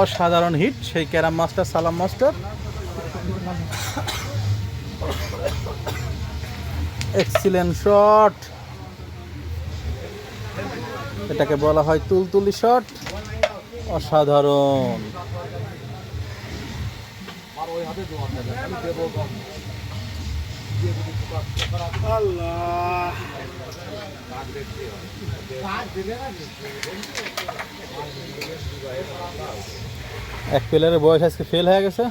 অসাধারণ হিট, সেই carrom master, Salam master. Excellent shot এটাকে বলা হয় তুলতুলি শট অসাধারণ। এক প্লেয়ারের বয়স আজকে ফেল হয়ে গেছে।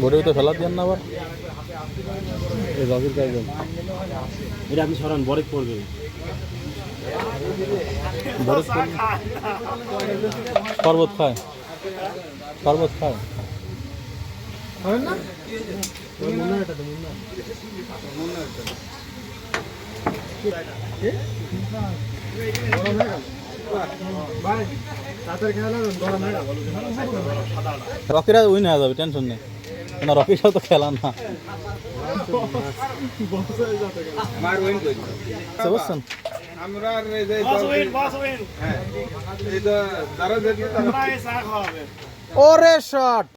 বডিও তো ফেলা দেন না আবার। রবির কাইজন এটা আপনি সরান বরেক পড়বে। বরফ করলে- শরবত খায়। শরবত খায়। রকিরা উইন হয়ে যাবে টেনশন নেই। না রকিরাও তো খেলা না। বুঝতে পারছেন আমরা হ্যাঁ ওরে শট!